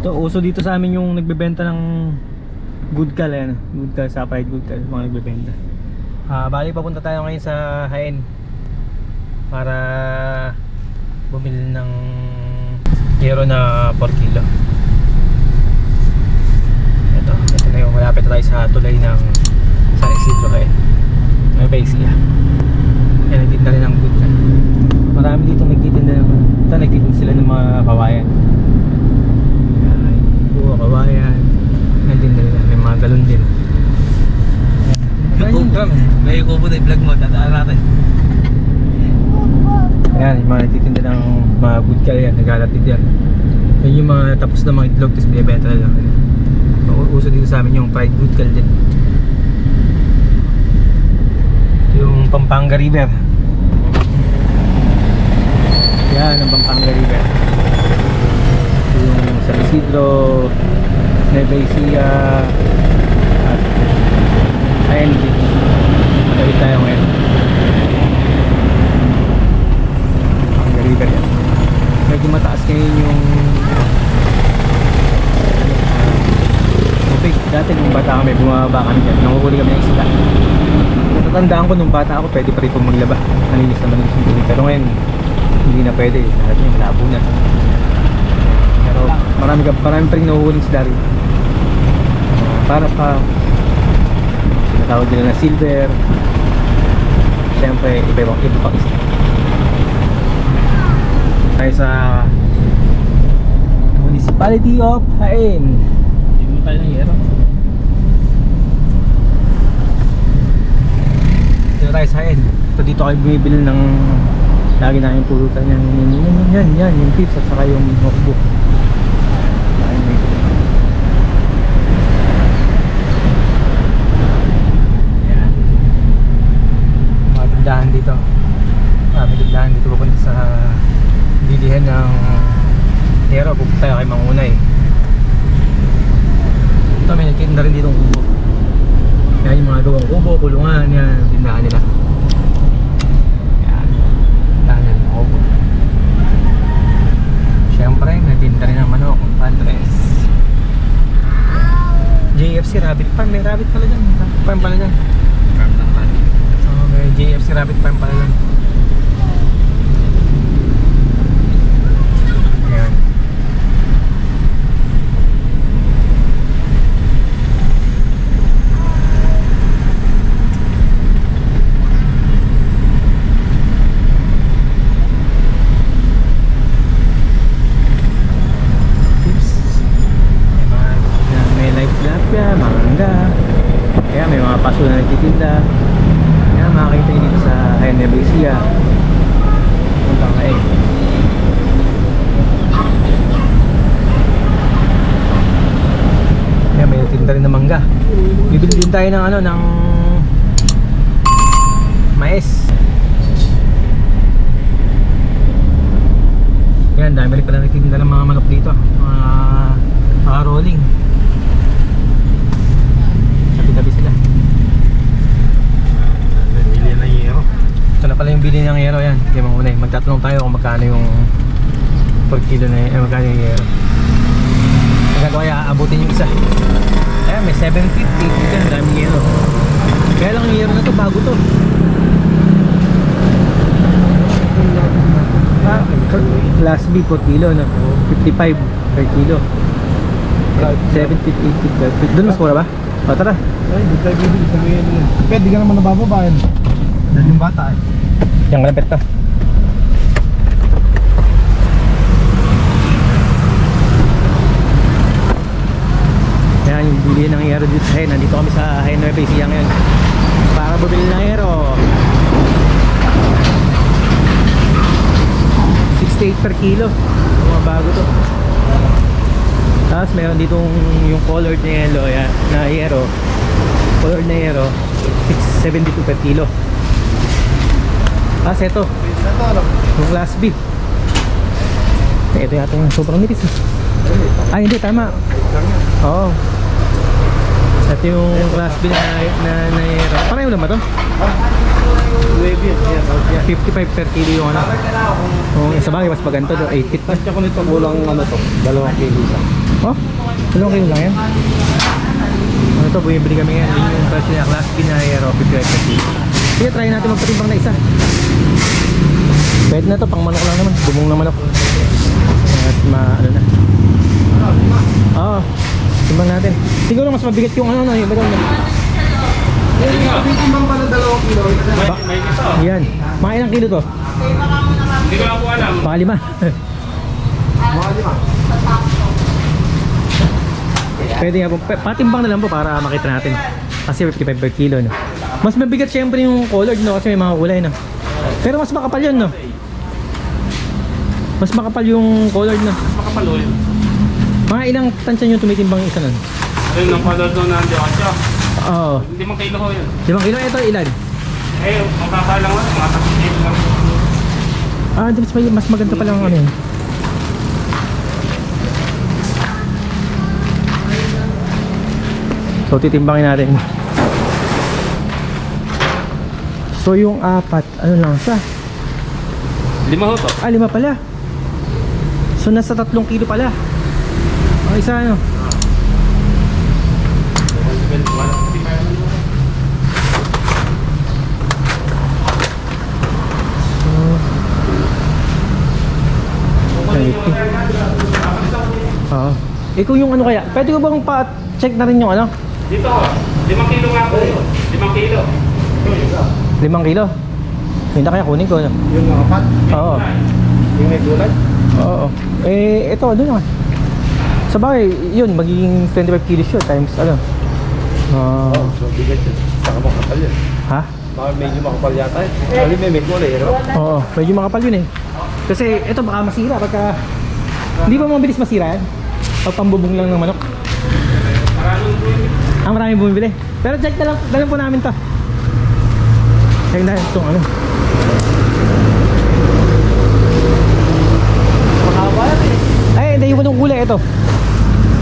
Ito, uso dito sa amin yung nagbebenta ng good cal, ayan. Good cal, sapphire good cal, mga nagbebenta. Ah, bali papunta tayo ngayon sa Haen para bumili ng hero na 4 kilo. Ito, ito na yung malapit tayo sa tulay ng San Isidro Haen. May base siya. Yan, nagtitinda rin ng good cal. Marami dito nagtitinda ng, ito nagtitinda sila ng mga kawayan. Kawayan. Nagtitinda nila, may mga galon din. Yan. May kubo na i-vlog mo, tataan natin. Ayan, yung mga nagtitinda ng mga good cal yan, nagalatid yan. Yan yung mga tapos na mga itlog, tapos binibenta na lang. Uso dito sa amin yung fried good cal din. Yung Pampanga River. Yan, ang Pampanga River. San Isidro, Nueva Ecija, at Ayan, Tayo tayo ngayon. ang river yan. Medyo mataas ngayon yung ah, tubig. Dati nung bata kami, bumababa kami dyan. Nanguhuli kami ng isda. Natatandaan ko nung bata ako, pwede pa rin pong maglaba. Nalinis na malinis yung tubig. Pero ngayon, hindi na pwede. Lahat niya, malabo na. Pero marami, ka, marami pa rin nahuhuling rin. Ah, para pa, sinatawag nila na silver. Siyempre, iba-ibang iba pang isda. Tayo sa Municipality of Hain Hindi mo tayo ng dito tayo sa Hain ito dito kayo bumibili ng lagi namin pulutan. Yan yan yan, yan, yan yung tips at saka yung notebook Ayun, may- yan mga tindahan dito marami tindahan dito pupunta sa bilihan ng hero pupunta tayo kay Mangunay ito may nagtitinda rin dito ng kubo yan yung mga gawang kubo, kulungan yan ang tindahan nila yan tindahan nila ng kubo syempre nagtitinda rin ng manok pantres JFC Rabbit Farm may rabbit pala dyan rabbit farm pala dyan oh, may JFC Rabbit Farm pala dyan Ayan. Tips. May mga may live tilapia, mangga. Kaya may mga paso na nagtitinda. Kaya makakita nyo dito sa Hayanebesia. Punta kayo. Kaya may tinda rin ng mangga. Bibili din tayo ng ano, ng mais. Yan, dami rin pala nagtitinda ng mga manok dito. Mga, mga rolling. Tabi-tabi sila. Bili ng hero. Ito na pala yung bili ng yero yan. Hindi mga unay. Magtatanong tayo kung magkano yung per kilo na eh, magkano yung yero. Ang gagawa kaya abutin yung isa. Ayan, may 750. Ito ang daming yero. Kaya lang yung yero na to, bago to. Ah, class B per kilo, no? 55 per kilo. 750, 850. Doon mas mura ba? O, tara. Ay, hindi tayo bibili sa mga yun. Pwede ka naman nabababayan. Dahil yung bata eh. Yang malapit to. Bili ng aero dito sa Hain. Nandito kami sa Nueva Ecija ngayon. Para bumili ng aero. 68 per kilo. Mga bago to. Tapos meron ditong yung colored na yellow yan, na aero. Colored na aero. 672 per kilo. Tapos ito, yung class B. Ito yata yung sobrang nipis. Ay, hindi, tama. Oo. Ito yung class B na, na, na, na Pareho ba to? Yan. 55 per kilo yung ano. Oo, sa bagay, mas maganto. 80 pa. Kasi ko nito kulang ano to, dalawang kilo isa. Oh, dalawang kilo lang yan. Ano to, bumibili kami ngayon. Yun yung presyo niya, Class B na Aero 55 Sige, try natin magpatimbang na isa. Pwede na to, pang manok lang naman. Bumong na manok. Mas ma, ano na. Oo, timbang natin. Siguro mas mabigat yung ano, no, yung bagang Timbang pala dalawang kilo. Yan. Mga ilang kilo to? Hindi ko po alam. Baka lima. Mga lima. Pwede nga po. Pa- Patimbang na lang po para makita natin. Kasi 55 per kilo, no? Mas mabigat syempre yung colored, no? Kasi may mga kulay, no? Pero mas makapal yun, no? Mas makapal yung colored, no? Makapaloy. Mga ilang tansya yung tumitimbang isa nun? Ayun, ang palod doon na hindi ako siya. Oo. Hindi man kilo ho yun. Limang kilo, ito ilan? Eh, magkakalang ako, mga tapos lang. Ah, di mas, mas maganda pala ang ano yun. So, titimbangin natin. So, yung apat, ano lang siya? Lima ho to. Ah, lima pala. So, nasa tatlong kilo pala. Ang isa, ano? So, 80. Oo. Eh, kung yung ano kaya, pwede ko bang pa-check na rin yung ano? Dito. Limang kilo nga po yun. Limang kilo. Limang kilo. Hindi na kaya kunin ko. Ano? Yung apat. Oo. Yung may gulay. Oo. Eh, ito, ano naman? Sa bagay, yun, magiging 25 kilos yun times ano? Ah, Oh, so bigat yun. Saka makapal yun. ha? Baka medyo makapal yata eh. Kali may may gulay, ano? Oo, medyo makapal yun eh. Kasi ito baka masira pagka... Hindi ba mabilis masira yan? Pag pambubong lang ng manok. Maraming yun. Ang maraming bumibili. Pero check na lang, dalan po namin to. Check na itong ano. Makakapa yan eh. Ay, hindi yung kulay ito.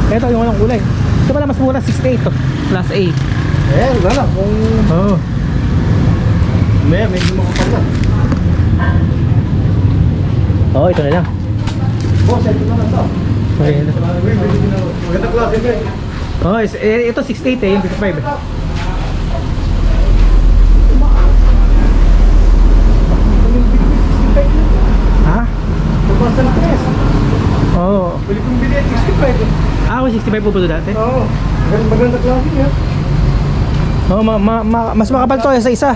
Ito yung walang kulay. Ito pala mas mura 68 to. Plus A. Eh, wala lang. Kung Oo. may medyo makapal lang. Oo, ito na lang. Boss, ito na lang to. Okay. Maganda klase ko eh. Oh, is, eh, ito 68 eh, yung 55 eh. Ha? Tumas ng tres. Oo. Pwede kong bilhin, 65 eh. Ako 65 po ba ito dati? Oo. Maganda- Maganda klase niya. Oo, ma, ma, ma, mas makapal to eh, sa isa.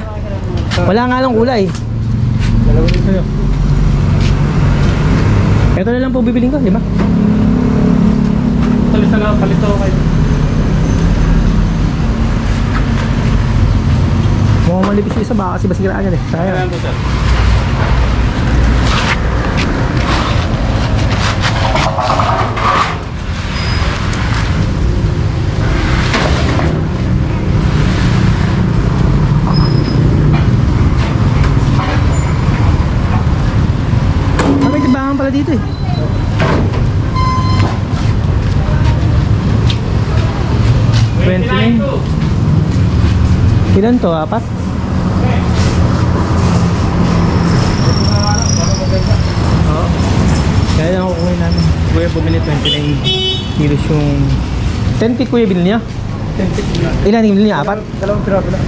Wala nga lang kulay. Dalawa rin. Ano? Ito na lang po bibiling ko, di ba? Talis na lang, palito kayo. Mukhang manipis yung isa, baka kasi basiraan yan eh. Kaya Sayang. lang po sir. Ah, may tibangan pala dito eh. Twenty-nine. to. Ilan to? Apat? Oo. Kaya lang ako kukunin namin. Kuya bumili 29 kilos yung... 10 feet kuya binili niya? 10 feet. Ilan yung binili niya? Apat? Dalawang piraso lang.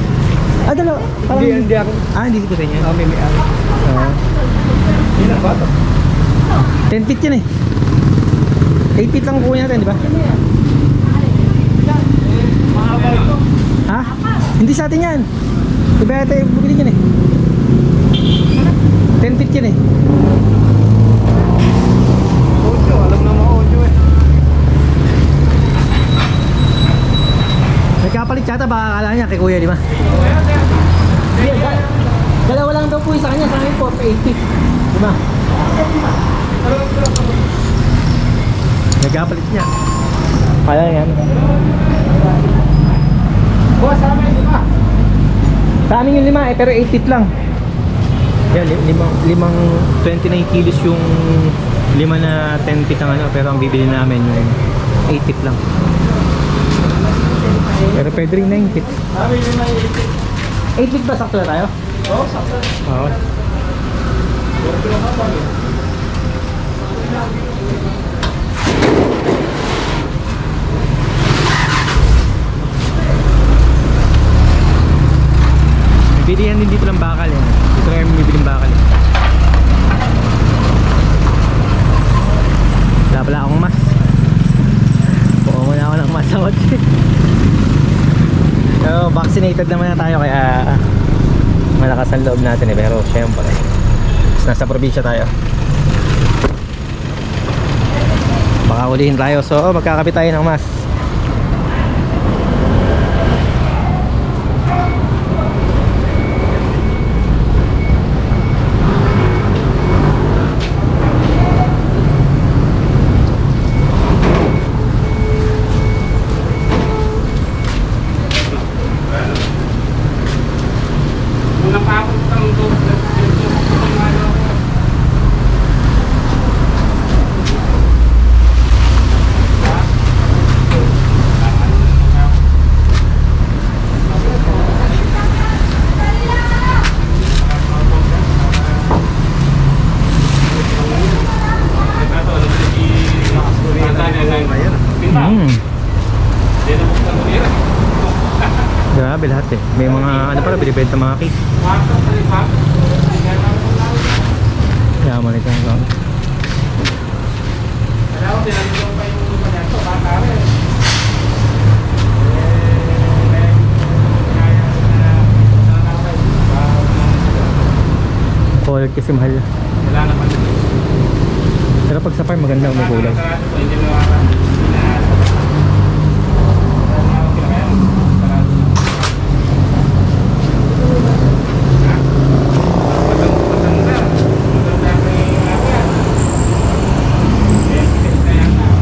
Ah, dalawa. Parang... Hindi, hindi ako. Ah, hindi ko sa inyo. Ah, may may. Ah. Hindi na ba ito? 10 feet yun eh. 8 feet lang kukunin natin, di ba? Ha? Hindi sa atin yan. Di ba ito yung bumili yan eh. 10 feet yan eh. Audio, alam na mga audio eh. Nagkapalit yata baka akala niya kay kuya, di ba? Dalawa lang daw po sa kanya, sa akin po, 80. Di ba? Nagkapalit niya. Kaya yan. Boss, sa amin, di ba? Sa amin yung lima eh, pero 8 feet lang. Yan, li- limang, limang 29 kilos yung lima na 10 feet ang ano, pero ang bibili namin yung 8 feet lang. Pero pwede rin 9 feet. Amin yung may 8 feet ba sakto na tayo? Oo, sakto. Oo. Bilihan din dito ng bakal eh. Dito kami bumibili ng bakal eh. Wala pala akong mas. Puha muna ako ng mas sa kotse. so, vaccinated naman na tayo kaya ah, malakas ang loob natin eh. Pero syempre, nasa probinsya tayo. Baka ulihin tayo. So, magkakapit tayo ng mas. Color kasi mahal. Wala na pa. Pero pag sa farm maganda may kulay.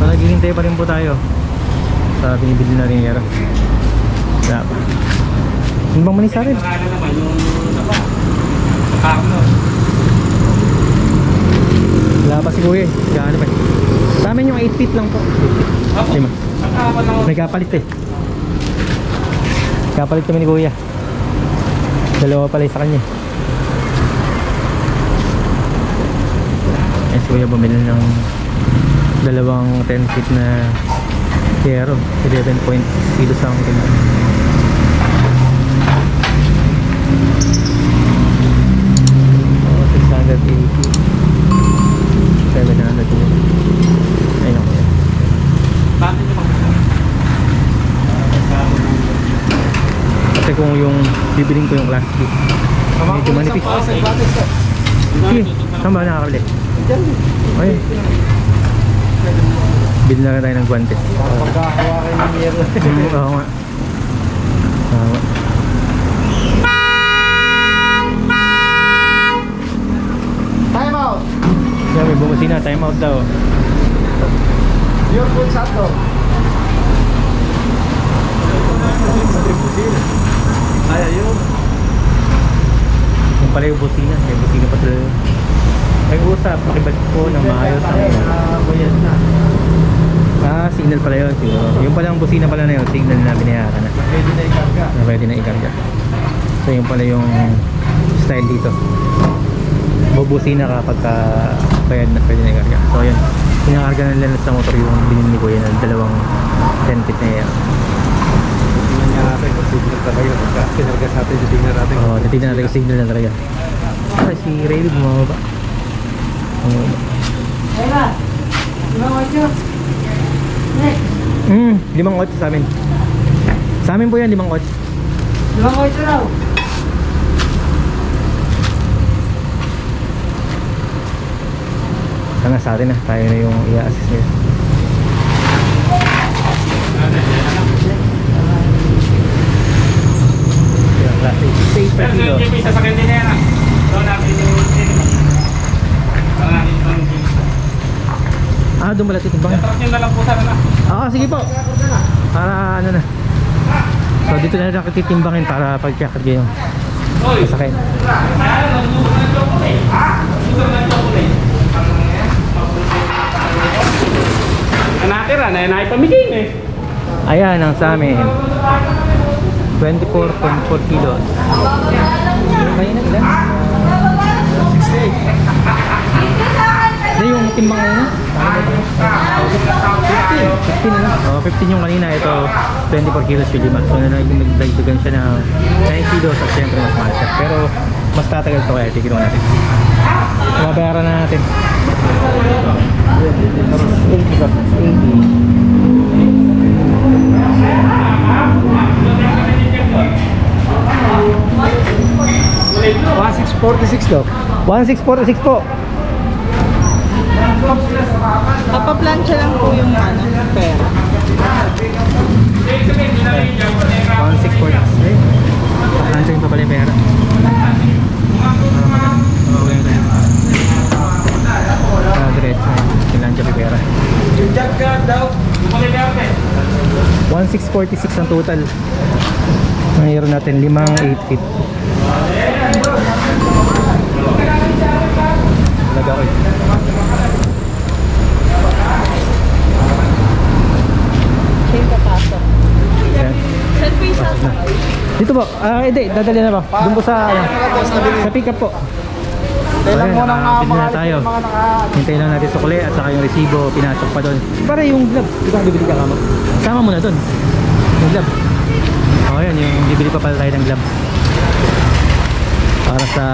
Naghihintay pa rin po tayo sa binibili na rin yero. Wala pa. Ano bang manis sa akin? Nakala naman yung ano pa. Carlo. Eh. Gaano pa. eh. Sa amin yung 8 feet lang po. 8 feet. Ako. Lima. Nakaka lang May kapalit eh. Kapalit kami ni Kuya. Dalawa pala sa kanya. Eh, si Kuya bumili ng dalawang 10 feet na Piero. 11.6 kilos ang. Oh, 680. 700 yun. Ayun ako yan. Bakit niyo Kasi kung yung bibiling ko yung B, medyo manipis. Sige, saan ba nakakabili? Ay. Bili na rin tayo ng guante. Pagkakawakin ng yero. Oo nga. Tama. Time out! May bumusina. Time out daw. Your food shot to. Ay, ayun. Yung pala yung busina. May busina pa sila. May usap. Pakibalik po ng maayos ang. Ah, signal pala yun. Siguro. Yung pala ang busina pala na yun. Signal na binayaran na. Pwede na ikarga. na pwede na ikarga. So yung pala yung style dito. Bubusina ka pagka bayad na pwede na ikarga. So yun, pinakarga na nila sa motor yung binili ni Kuya na dalawang 10 feet na yan. Natin kung signal talaga. Pagka kinarga sa atin, tingnan natin. Oo, titignan natin yung signal na talaga. Ah, si Ray bumababa. Bumababa. Eva, limang ocho. Next, Hmm, limang kotse sa amin. Sa amin po yan, limang kotse. limang ocho raw. Tanga sa atin na, tayo na yung i-assist nila. Yung klase, 6 per kilo. Yung isa sa kantinera. Doon natin yung Ah, doon pala titimbang. Truck nyo na lang po sana na. Ah, sige po. Para ano na. So dito na lang titimbangin para pagkakad kayo. Hoy! Masakay. Ayan, nagluto ng chocolate. Ha? Nagluto ng chocolate. Ang natira na yun ay pamigin eh. Ayan ang sa amin. 24.4 kilos. Kayo na ilan? 68. Hindi yung timbang kanina? 15 na lang. Oh, 15 yung kanina. Ito 24 kilos yung lima. So na nagdagdagan siya ng 9 kilos at syempre mas mahal siya. Pero mas tatagal to kaya tignan natin. Mabayaran na natin. 80 plus 80. 1646 daw. 1646 po. Papaplansya lang po yung ano, pera. 1646. Eh? Paplansya yung pa pala yung pera. Diretso. Kailangan yung pera. 1646 ang total. Natin limang 8 feet. Talaga ko eh. Siya yung papasok. Ayan. Saan po yung sasa? Dito po. Ah, hindi. Dadali na po. Doon po sa, ano, sa pick up po. Kailan Ayan, mo nang nakabili na mga tayo. Hintayin lang natin sukli at saka yung resibo, pinasok pa doon. Para yung gloves, di ba bibili ka kamo? Sama mo na doon. Yung gloves. O yan, yung bibili pa pala tayo ng gloves. Para sa...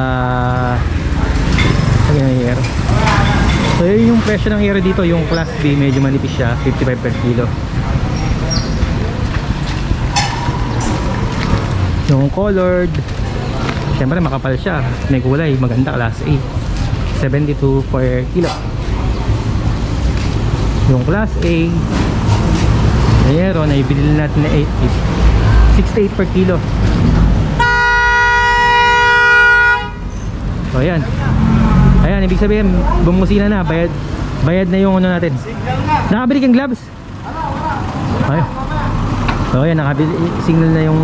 Air. So yun yung presyo ng air dito, yung class B, medyo manipis siya, 55 per kilo. Yung colored, Siyempre makapal siya, may kulay, maganda class A. 72 per kilo. Yung class A, Aero, naibili natin na 8 68 per kilo. So ayan. Ayan, ibig sabihin, bumusina na, bayad bayad na yung ano natin. Nakabili kang gloves? Ay. So ayan, nakabili, signal na yung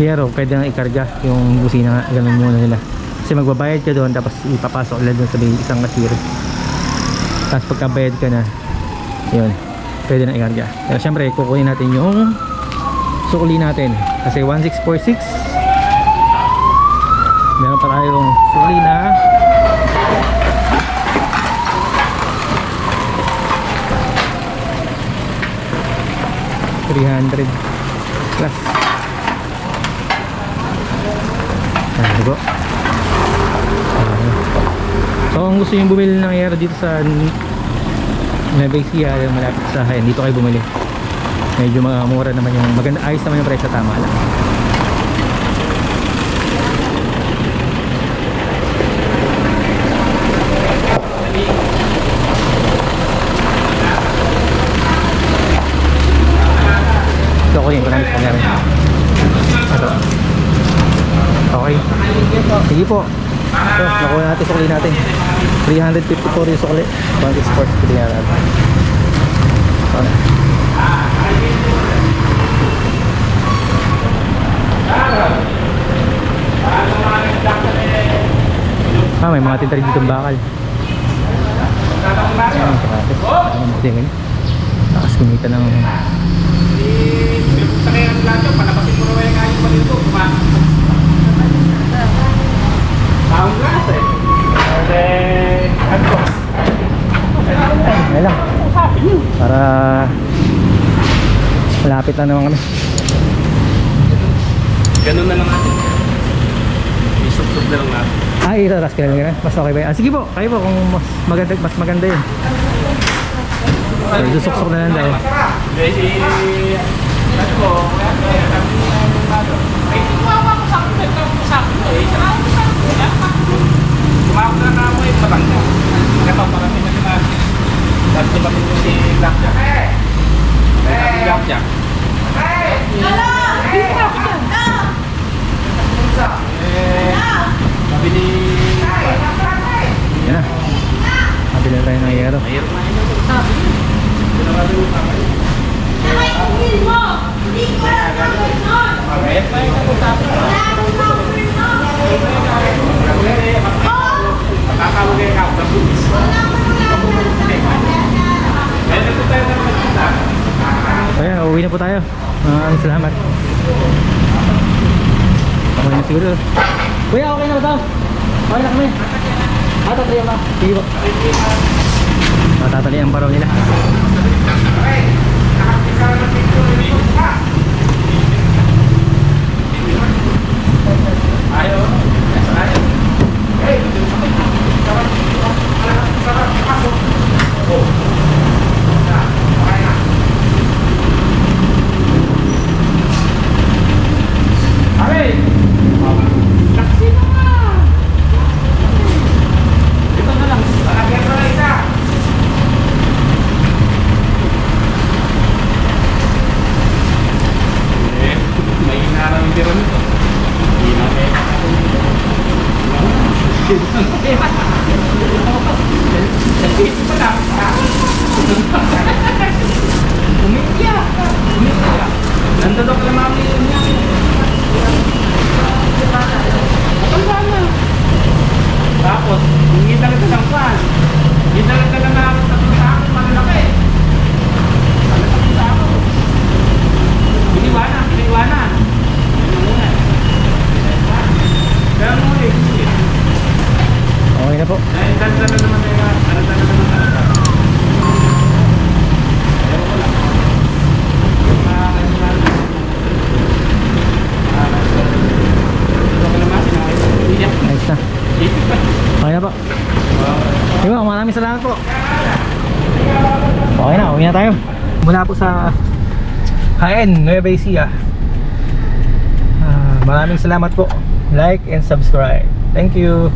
Hero, pwede nang ikarga yung busina nga, ganun muna nila. Kasi magbabayad ka doon, tapos ipapasok nila doon sa may isang cashier. Tapos pagkabayad ka na, yun, pwede na ikarga. Pero syempre, kukunin natin yung sukli natin. Kasi 1646, meron pa tayong sukli na $300 plus. Ano po? Ayan. So kung gusto nyo bumili ng air dito sa Nueva Ecija, malapit sa Hayan, dito kayo bumili. Medyo mga mura naman yung maganda ayos naman yung presyo tama lang. Yung panamit ko na rin. Ito. Okay. Sige po. So, nakuha natin sukli natin. 354 yung sukli. 1 export. Pili nga natin. Sana. May mga tinta rin dito bakal. Ayan, karate. Ayan, buti yun. Takas kumita ng? Ayan lang. Para malapit na naman kami. Ganun na lang natin. Isub-sub na lang natin. Ah, itaras ka lang Mas okay ba yan? Ah, sige po, kayo po kung mas maganda, mas maganda yun. So, isusuksok na lang daw. Kasi, ano ko, ay, tumawa ko sa akin, nagtawag ko sa akin, eh, sa akin, sa akin, Tumawag na na ako patangga. Ito, marami na nila. Tapos di ba pinyo si Blackjack? Blackjack. Mabili. Yan na. Mabili na tayo ng yero. Mayroon na yun. Na yun. Tatawag kayo ako, nabubis. Mayroon na tayo ng magkita. So yan, uuwi na po tayo. Maraming salamat. Na siguro. Kuya, okay na ba ito? Okay na kami. Ah, tatalian ba? Sige po. Matatalian pa raw nila. Ayaw. Ayaw. Hey! Taksi na nga! sa Jaén, Nueva Ecija. Uh, maraming salamat po. Like and subscribe. Thank you.